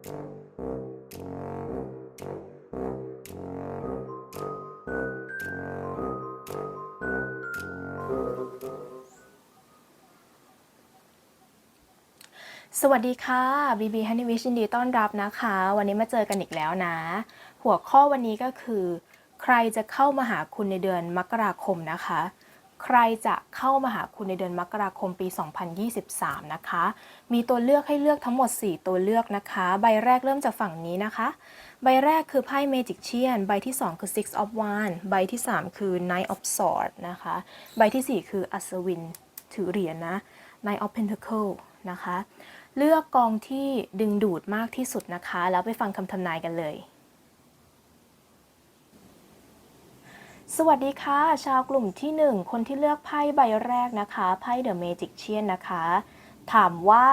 สวัสดีค่ะ BB Honey Wish ยินดีต้อนรับนะคะ วันนี้มาเจอกันอีกแล้วนะ หัวข้อวันนี้ก็คือ ใครจะเข้ามาหาคุณในเดือนมกราคมนะคะ ใครจะเข้ามาหาคุณในเดือนมกราคมปี 2023 นะคะ มีตัวเลือกให้เลือกทั้งหมด 4 ตัวเลือกนะคะ ใบแรกเริ่มจากฝั่งนี้นะคะ ใบแรกคือไพ่ Magician ใบที่ 2 คือ Six of Wands ใบที่ 3 คือ Knight of Swords นะคะ ใบทีสี่4 คืออัศวินถือเหรียญนะ Knight of Pentacle นะคะ เลือกกองที่ดึงดูดมากที่สุดนะคะ แล้วไปฟังคำทำนายกันเลย สวัสดีค่ะ ชาวกลุ่มที่ 1 คนที่เลือกไพ่ใบแรกนะคะไพ่ The Magician นะคะ ถามว่า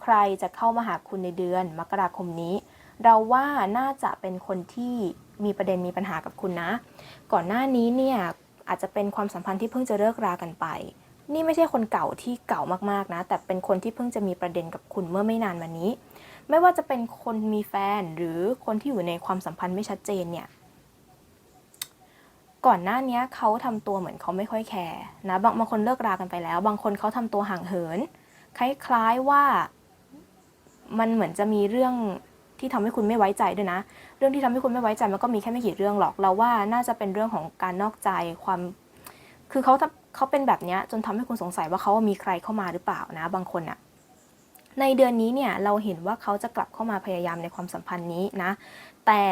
ใครจะเข้ามาหาคุณในเดือนมกราคมนี้ เราว่าน่าจะเป็นคนที่มีประเด็นมีปัญหากับคุณนะ ก่อนหน้านี้เนี่ยอาจจะเป็นความสัมพันธ์ที่เพิ่งจะเลิกรากันไป นี่ไม่ใช่คนเก่าที่เก่ามากๆนะ แต่เป็นคนที่เพิ่งจะมีประเด็นกับคุณเมื่อไม่นานมานี้ ไม่ว่าจะเป็นคนมีแฟนหรือคนที่อยู่ในความสัมพันธ์ไม่ชัดเจนเนี่ย ก่อนหน้านี้เขาทำตัวเหมือนเขาไม่ค่อยแคร์นะบางบางคนเลิกรากันไปแล้ว บางคนเขาทำตัวห่างเหิน คล้ายๆว่ามันเหมือนจะมีเรื่องที่ทำให้คุณไม่ไว้ใจด้วยนะ เรื่องที่ทำให้คุณไม่ไว้ใจมันก็มีแค่ไม่กี่เรื่องหรอกเราว่าน่าจะเป็นเรื่องของการนอกใจความ คือเขาเขาเป็นแบบเนี้ยจนทำให้คุณสงสัยว่าเขามีใครเข้ามาหรือเปล่านะ บางคนอะในเดือนนี้เนี่ยเราเห็นว่าเขาจะกลับเข้ามาพยายามในความสัมพันธ์นี้นะ แต่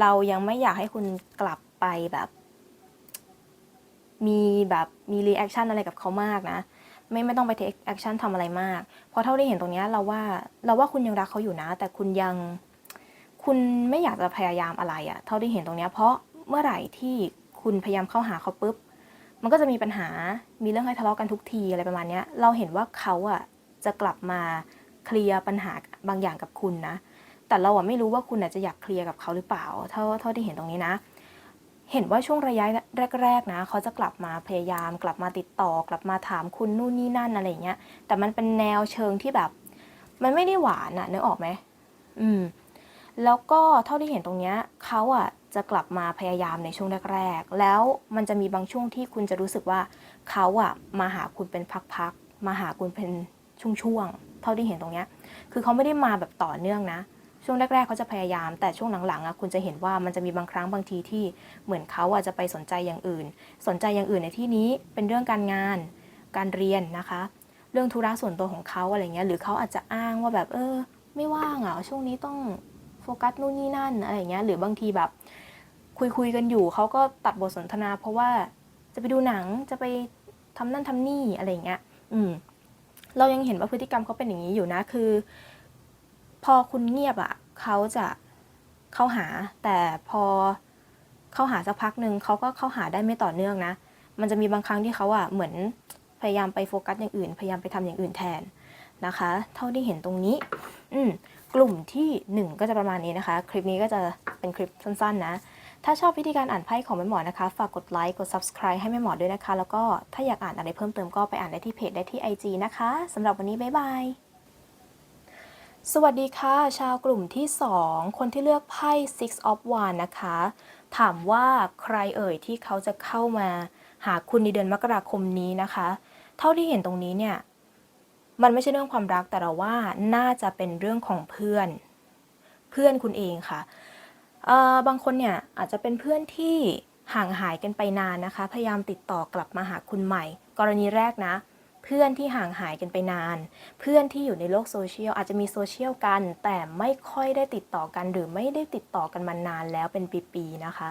เรายังไม่อยากให้คุณกลับไปแบบ มีแบบมีรีแอคชั่นอะไรกับเขามากนะ ไม่ไม่ต้องไปเทคแอคชั่นทำอะไรมาก เพราะเท่าที่เห็นตรงนี้เราว่าเราว่าคุณยังรักเขาอยู่นะ แต่คุณยังคุณไม่อยากจะพยายามอะไรอะเท่าที่เห็นตรงนี้เพราะเมื่อไหร่ที่คุณพยายามเข้าหาเขาปุ๊บมันก็จะมีปัญหา มีเรื่องให้ทะเลาะกันทุกทีอะไรประมาณนี้เราเห็นว่าเขาอะจะกลับมาเคลียร์ปัญหาบางอย่างกับคุณนะ แต่เราอะไม่รู้ว่าคุณอะจะอยากเคลียร์กับเขาหรือเปล่า เท่าเท่าที่เห็นตรงนี้นะ เห็นว่าช่วงระยะแรก ๆ นะเขาจะกลับมาพยายาม กลับมาติดต่อ กลับมาถามคุณนู่นนี่นั่นอะไรเงี้ย แต่มันเป็นแนวเชิงที่แบบ มันไม่ได้หวานอะนึกออกไหมอืม แล้วก็เท่าที่เห็นตรงเนี้ยเขาอะจะกลับมาพยายามในช่วงแรก ๆ แล้วมันจะมีบางช่วงที่คุณจะรู้สึกว่าเขาอะมาหาคุณเป็นพักๆมาหาคุณเป็นช่วงๆเท่าที่เห็นตรงเนี้ย คือเขาไม่ได้มาแบบต่อเนื่องนะ ช่วงแรก ๆ เขาจะพยายาม แต่ช่วงหลังๆอะคุณจะเห็นว่ามันจะมีบางครั้งบางทีที่เหมือนเขาอะจะไปสนใจอย่างอื่น สนใจอย่างอื่นในที่นี้เป็นเรื่องการงาน การเรียนนะคะ เรื่องธุระส่วนตัวของเขาอะไรเงี้ยหรือเขาอาจจะอ้างว่าแบบเออ ไม่ว่างอะช่วงนี้ต้องโฟกัสนู่นนี่นั่นอะไรเงี้ยหรือบางทีแบบ คุยคุยกันอยู่เขาก็ตัดบทสนทนา เพราะว่าจะไปดูหนังจะไปทำนั่นทำนี่อะไรเงี้ย อืม เรายังเห็นว่าพฤติกรรมเขาเป็นอย่างนี้อยู่นะ คือ พอคุณเงียบอะ่ะเขาจะเข้าหา แต่พอเข้าหาสักพักหนึ่งเขาก็เข้าหาได้ไม่ต่อเนื่องนะ มันจะมีบางครั้งที่เขาอะ่ะเหมือนพยายามไปโฟกัสอย่างอื่น พยายามไปทำอย่างอื่นแทนนะคะ เท่าที่เห็นตรงนี้ อืมกลุ่มที่ 1 ก็จะประมาณนี้นะคะ คลิปนี้ก็จะเป็นคลิปสั้นๆนะ ถ้าชอบวิธีการอ่านไพ่ของแม่หมอนะคะ ฝากกดไลค์กด subscribe ให้แม่หมอด้วยนะคะ แล้วก็ถ้าอยากอ่านอะไรเพิ่มเติมก็ไปอ่านได้ที่เพจได้ที่ IG นะคะสำหรับวันนี้บ๊ายบาย สวัสดีค่ะ ชาวกลุ่มที่ 2 คนที่เลือกไพ่ Six of Wands นะคะ ถามว่าใครเอ่ยที่เขาจะเข้ามาหาคุณในเดือนมกราคมนี้นะคะ เท่าที่เห็นตรงนี้เนี่ย มันไม่ใช่เรื่องความรักแต่เราว่าน่าจะเป็นเรื่องของเพื่อน เพื่อนคุณเองค่ะ บางคนเนี่ยอาจจะเป็นเพื่อนที่ห่างหายกันไปนานนะคะ พยายามติดต่อกลับมาหาคุณใหม่ กรณีแรกนะ เพื่อนที่ห่างหายกันไปนาน เพื่อนที่อยู่ในโลกโซเชียลอาจจะมีโซเชียลกัน แต่ไม่ค่อยได้ติดต่อกัน หรือไม่ได้ติดต่อกันมานานแล้วเป็นปีๆนะคะ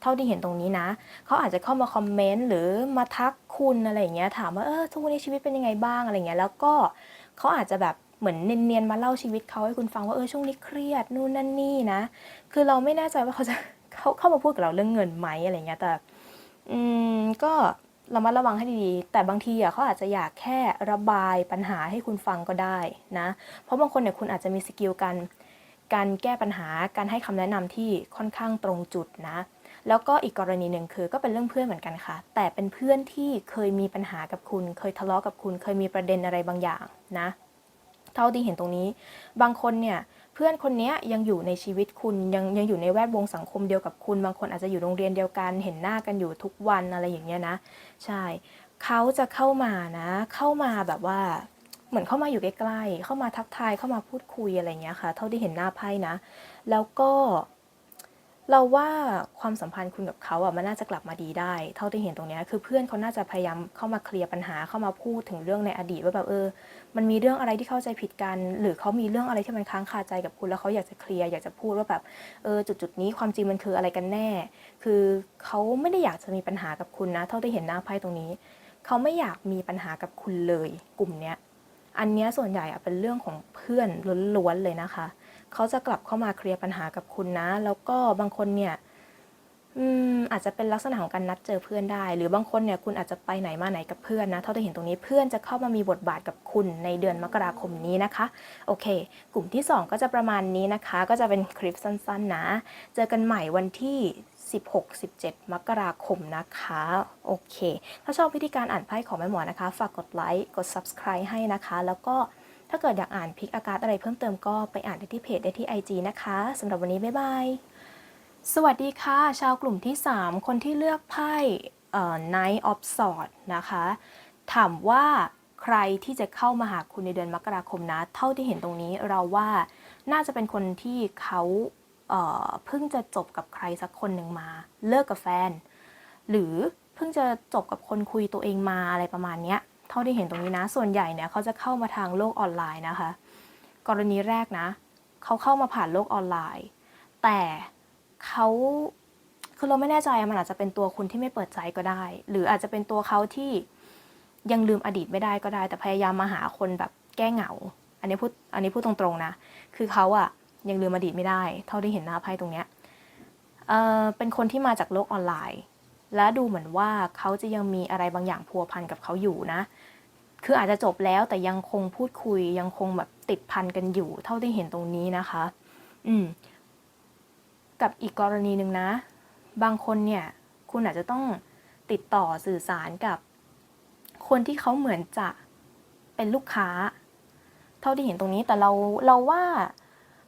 เท่าที่เห็นตรงนี้นะเขาอาจจะเข้ามาคอมเมนต์หรือมาทักคุณอะไรอย่างเงี้ยถามว่าเออทุกวันนี้ชีวิตเป็นยังไงบ้างอะไรเงี้ยแล้วก็เขาอาจจะแบบเหมือนเนียนๆมาเล่าชีวิตเขาให้คุณฟังว่าเออช่วงนี้เครียดนู่นนั่นนี่นะ คือเราไม่แน่ใจว่าเขาจะเขาเข้ามาพูดกับเราเรื่องเงินไหมอะไรเงี้ยแต่ อืมก็ ระมัดระวังให้ดีๆ แต่บางทีอะเขาอาจจะอยากแค่ระบายปัญหาให้คุณฟังก็ได้นะ เพราะบางคนเนี่ยคุณอาจจะมีสกิลการการแก้ปัญหา การให้คำแนะนำที่ค่อนข้างตรงจุดนะ แล้วก็อีกกรณีหนึ่งคือก็เป็นเรื่องเพื่อนเหมือนกันค่ะ แต่เป็นเพื่อนที่เคยมีปัญหากับคุณ เคยทะเลาะกับคุณ เคยมีประเด็นอะไรบางอย่างนะ เท่าที่เห็นตรงนี้ บางคนเนี่ย เพื่อนคนนี้ยยังอยู่ในชีวิตคุณยังยังอยู่ในแวดวงสังคมเดียวกับคุณ บางคนอาจจะอยู่โรงเรียนเดียวกัน เห็นหน้ากันอยู่ทุกวันอะไรอย่างเงี้ยนะ ใช่เขาจะเข้ามานะ เข้ามาแบบว่าเหมือนเข้ามาอยู่ใกล้ๆเข้ามาทักทายเข้ามาพูดคุยอะไรเงี้ยค่ะ เท่าที่เห็นหน้าไพ่นะ แล้วก็ เราว่าความสัมพันธ์คุณกับเขาอะมันน่าจะกลับมาดีได้ เท่าที่เห็นตรงเนี้ยคือเพื่อนเขาน่าจะพยายามเข้ามาเคลียร์ปัญหาเข้ามาพูดถึงเรื่องในอดีตว่าแบบเออ มันมีเรื่องอะไรที่เข้าใจผิดกัน หรือเขามีเรื่องอะไรที่มันค้างคาใจกับคุณแล้วเขาอยากจะเคลียร์อยากจะพูดว่าแบบเออจุดจุดนี้ความจริงมันคืออะไรกันแน่ คือเขาไม่ได้อยากจะมีปัญหากับคุณนะ เท่าที่เห็นหน้าไพ่ตรงนี้ เขาไม่อยากมีปัญหากับคุณเลย กลุ่มเนี้ยอันเนี้ยส่วนใหญ่อะเป็นเรื่องของเพื่อนล้วนๆเลยนะคะ เขาจะกลับเข้ามาเคลียร์ปัญหากับคุณนะ แล้วก็บางคนเนี่ยอืมอาจจะเป็นลักษณะของการนัดเจอเพื่อนได้ หรือบางคนเนี่ยคุณอาจจะไปไหนมาไหนกับเพื่อนนะ เท่าที่เห็นตรงนี้เพื่อนจะเข้ามามีบทบาทกับคุณในเดือนมกราคมนี้นะคะ โอเค กลุ่มที่ 2 ก็จะประมาณนี้นะคะ ก็จะเป็นคลิปสั้นๆนะ เจอกันใหม่วันที่ 16-17 มกราคมนะคะ โอเค ถ้าชอบวิธีการอ่านไพ่ของแม่หมอนะคะ ฝากกดไลค์ กด subscribe ให้นะคะ แล้วก็ ถ้าเกิดอยากอ่านพิกอาการอะไรเพิ่มเติมก็ไปอ่านได้ที่เพจได้ที่ IG นะคะสำหรับวันนี้บ๊ายบายสวัสดีค่ะ ชาวกลุ่มที่ 3 คนที่เลือกไพ่เอ่อ Knight of Swords นะคะ ถามว่าใครที่จะเข้ามาหาคุณในเดือนมกราคมนะ เท่าที่เห็นตรงนี้เราว่าน่าจะเป็นคนที่เขาเเพิ่งจะจบกับใครสักคนหนึ่งมา เลิกกับแฟน หรือเพิ่งจะจบกับคนคุยตัวเองมาอะไรประมาณเนี้ย เท่าที่เห็นตรงนี้นะ ส่วนใหญ่เนี่ยเขาจะเข้ามาทางโลกออนไลน์นะคะ กรณีแรกนะเขาเข้ามาผ่านโลกออนไลน์ แต่เขาคือเราไม่แน่ใจมันอาจจะเป็นตัวคุณที่ไม่เปิดใจก็ได้ หรืออาจจะเป็นตัวเขาที่ยังลืมอดีตไม่ได้ก็ได้ แต่พยายามมาหาคนแบบแก้เหงา อันนี้พูดอันนี้พูดตรงๆนะ คือเขาอะยังลืมอดีตไม่ได้ เท่าที่เห็นหน้าไพ่ตรงเนี้ยเออเป็นคนที่มาจากโลกออนไลน์ และดูเหมือนว่าเขาจะยังมีอะไรบางอย่างพัวพันกับเขาอยู่นะ คืออาจจะจบแล้วแต่ยังคงพูดคุยยังคงแบบติดพันกันอยู่ เท่าที่เห็นตรงนี้นะคะ อืม กับอีกกรณีหนึ่งนะ บางคนเนี่ย คุณอาจจะต้องติดต่อสื่อสารกับ คนที่เขาเหมือนจะเป็นลูกค้า เท่าที่เห็นตรงนี้แต่เราเราว่า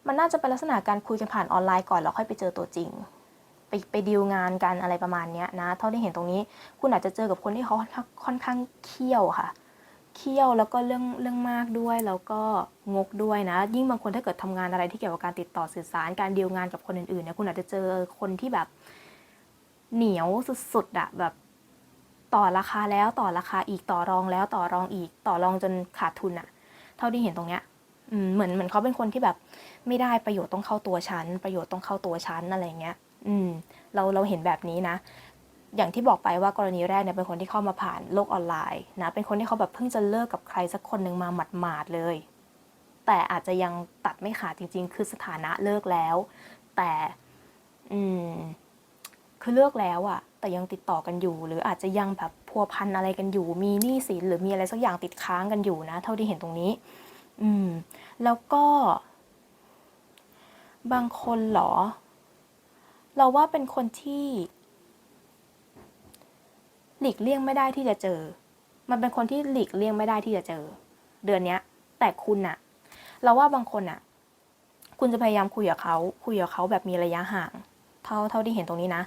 มันน่าจะเป็นลักษณะการคุยกันผ่านออนไลน์ก่อนแล้วค่อยไปเจอตัวจริง ไปไปดีลงานกันอะไรประมาณเนี้ยนะ เท่าที่เห็นตรงนี้ คุณอาจจะเจอกับคนที่เขาค่อนข้างขางเคี่ยวค่ะ เคี่ยวแล้วก็เรื่องเรื่องมากด้วย แล้วก็งกด้วยนะ ยิ่งบางคนถ้าเกิดทำงานอะไรที่เกี่ยวกับการติดต่อสื่อสาร การดีลงานกับคนอื่นๆเนี่ย คุณอาจจะเจอคนที่แบบเหนียวสุดๆอะแบบต่อราคาแล้วต่อราคาอีกต่อรองแล้วต่อรองอีกต่อรองจนขาดทุนอะเท่าที่เห็นตรงเนี้ยเหมือนเหมือนเขาเป็นคนที่แบบไม่ได้ประโยชน์ต้องเข้าตัวฉันประโยชน์ต้องเข้าตัวฉันอะไรเงี้ย อืมเราเราเห็นแบบนี้นะ อย่างที่บอกไปว่ากรณีแรกเนี่ยเป็นคนที่เข้ามาผ่านโลกออนไลน์นะเป็นคนที่เขาแบบเพิ่งจะเลิกกับใครสักคนหนึ่งมาหมาดๆเลย แต่อาจจะยังตัดไม่ขาดจริง ๆ คือสถานะเลิกแล้ว แต่อืมคือเลิกแล้วอะแต่ยังติดต่อกันอยู่ หรืออาจจะยังแบบพัวพันอะไรกันอยู่ มีหนี้สินหรือมีอะไรสักอย่างติดค้างกันอยู่นะ เท่าที่เห็นตรงนี้ อืม แล้วก็ บางคนเหรอ เราว่าเป็นคนที่ หลีกเลี่ยงไม่ได้ที่จะเจอ มันเป็นคนที่หลีกเลี่ยงไม่ได้ที่จะเจอ เดือนเนี้ย แต่คุณอะเราว่าบางคนอะคุณจะพยายามคุยกับเขาคุยกับเขาแบบมีระยะห่าง เท่าเท่าที่เห็นตรงนี้นะ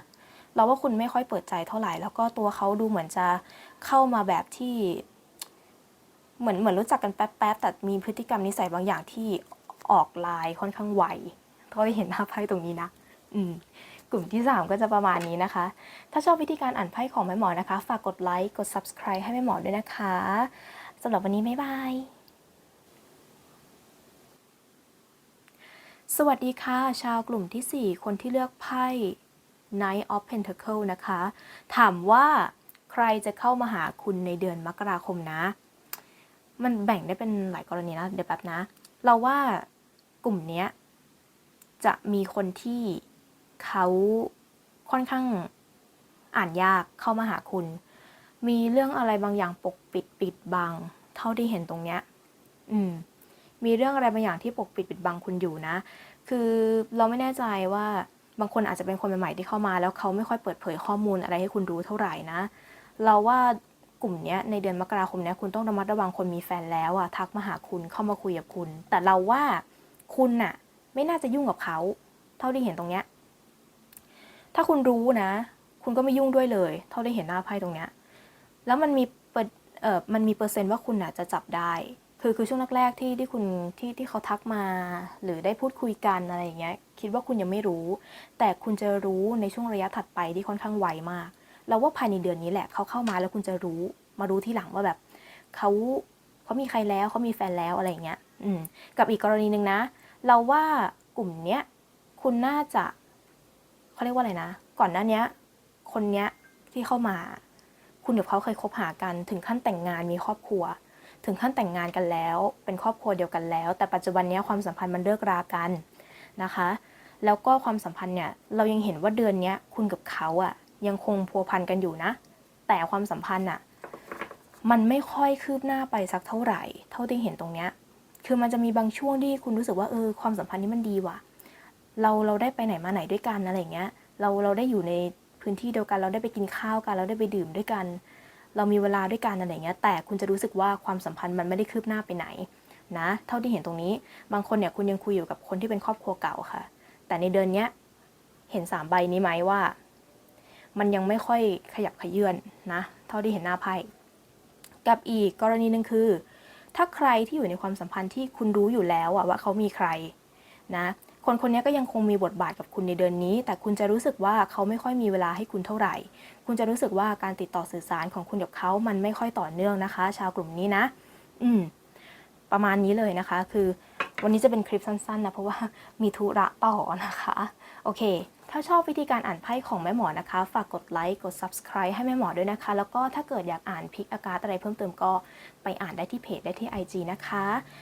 เราว่าคุณไม่ค่อยเปิดใจเท่าไหร่ แล้วก็ตัวเขาดูเหมือนจะเข้ามาแบบที่ เหมือนเหมือนรู้จักกันแป๊บๆแต่มีพฤติกรรมนิสัยบางอย่างที่ออกลายค่อนข้างไวเท่าที่เห็นหน้าไพ่ตรงนี้นะ อืม กลุ่มที่ 3 ก็จะประมาณนี้นะคะ ถ้าชอบวิธีการอ่านไพ่ของแม่หมอนะคะ ฝากกดไลค์ กด subscribe ให้แม่หมอด้วยนะคะสำหรับวันนี้ บ๊ายบาย สวัสดีค่ะ ชาวกลุ่มทีสี่4 คนที่เลือกไพ่ Knight of Pentacle นะคะ ถามว่าใครจะเข้ามาหาคุณในเดือนมกราคมนะ มันแบ่งได้เป็นหลายกรณีนะ เดี๋ยวแป๊บนะ เราว่ากลุ่มนี้จะมีคนที่ เขาค่อนข้างอ่านยากเข้ามาหาคุณ มีเรื่องอะไรบางอย่างปกปิดปิดบัง เท่าที่เห็นตรงเนี้ย อืม มีเรื่องอะไรบางอย่างที่ปกปิดปิดบังคุณอยู่นะ คือเราไม่แน่ใจว่าบางคนอาจจะเป็นคนใหม่ๆที่เข้ามา แล้วเขาไม่ค่อยเปิดเผยข้อมูลอะไรให้คุณรู้เท่าไหร่นะ เราว่ากลุ่มนี้ในเดือนมกราคมนี้คุณต้องระมัดระวังคนมีแฟนแล้วอะทักมาหาคุณเข้ามาคุยกับคุณ แต่เราว่าคุณน่ะ ไม่น่าจะยุ่งกับเขา เท่าที่เห็นตรงเนี้ย ถ้าคุณรู้นะ คุณก็ไม่ยุ่งด้วยเลย เท่าที่เห็นหน้าไพ่ตรงเนี้ยแล้วมันมีเอร์เอ่อมันมีเปอร์เซ็นต์ว่าคุณน่ะจะจับได้ คือคือช่วงแรกๆที่ที่คุณที่ที่เขาทักมา หรือได้พูดคุยกันอะไรอย่างเงี้ยคิดว่าคุณยังไม่รู้ แต่คุณจะรู้ในช่วงระยะถัดไปที่ค่อนข้างไวมากเราว่าภายในเดือนนี้แหละเขาเข้ามาแล้วคุณจะรู้มารู้ที่หลังว่าแบบเขาเขามีใครแล้วเขามีแฟนแล้วอะไรอย่างเงี้ยอืมกับอีกกรณีหนึ่งนะ เราว่ากลุ่มเนี้ยคุณน่าจะ เขาเรียกว่าอะไรนะ ก่อนหน้านี้คนเนี้ยที่เข้ามา คุณกับเขาเคยคบหากันถึงขั้นแต่งงานมีครอบครัว ถึงขั้นแต่งงานกันแล้ว เป็นครอบครัวเดียวกันแล้ว แต่ปัจจุบันนี้ความสัมพันธ์มันเลิกรากันนะคะ แล้วก็ความสัมพันธ์เนี่ยเรายังเห็นว่าเดือนนี้คุณกับเขาอะยังคงพัวพันกันอยู่นะ แต่ความสัมพันธ์อะมันไม่ค่อยคืบหน้าไปสักเท่าไหร่ เท่าที่เห็นตรงเนี้ยคือมันจะมีบางช่วงที่คุณรู้สึกว่าเออความสัมพันธ์นี้มันดีว่ะ เราเราได้ไปไหนมาไหนด้วยกันอะไรเงี้ยเราเราได้อยู่ในพื้นที่เดียวกัน เราได้ไปกินข้าวกัน เราได้ไปดื่มด้วยกัน เรามีเวลาด้วยกันอะไรเงี้ยแต่คุณจะรู้สึกว่าความสัมพันธ์มันไม่ได้คืบหน้าไปไหนนะเท่าที่เห็นตรงนี้ บางคนเนี่ยคุณยังคุยอยู่กับคนที่เป็นครอบครัวเก่าค่ะ แต่ในเดือนเนี้ยเห็นสามใบนี้ไหมว่า มันยังไม่ค่อยขยับขยื่นนะ เท่าที่เห็นหน้าไพ่กับอีกกรณีหนึ่งคือ ถ้าใครที่อยู่ในความสัมพันธ์ที่คุณรู้อยู่แล้วอะว่าเขามีใครนะ คนคนนี้ก็ยังคงมีบทบาทกับคุณในเดือนนี้ แต่คุณจะรู้สึกว่าเขาไม่ค่อยมีเวลาให้คุณเท่าไหร่ คุณจะรู้สึกว่าการติดต่อสื่อสารของคุณกับเขามันไม่ค่อยต่อเนื่องนะคะ ชาวกลุ่มนี้นะ อืม ประมาณนี้เลยนะคะ คือ วันนี้จะเป็นคลิปสั้นๆนะเพราะว่ามีธุระต่อนะคะ โอเค ถ้าชอบวิธีการอ่านไพ่ของแม่หมอนะคะ ฝากกดไลค์กด subscribe ให้แม่หมอด้วยนะคะ แล้วก็ถ้าเกิดอยากอ่านพิกอากาศอะไรเพิ่มเติมก็ไปอ่านได้ที่เพจได้ที่ IG นะคะ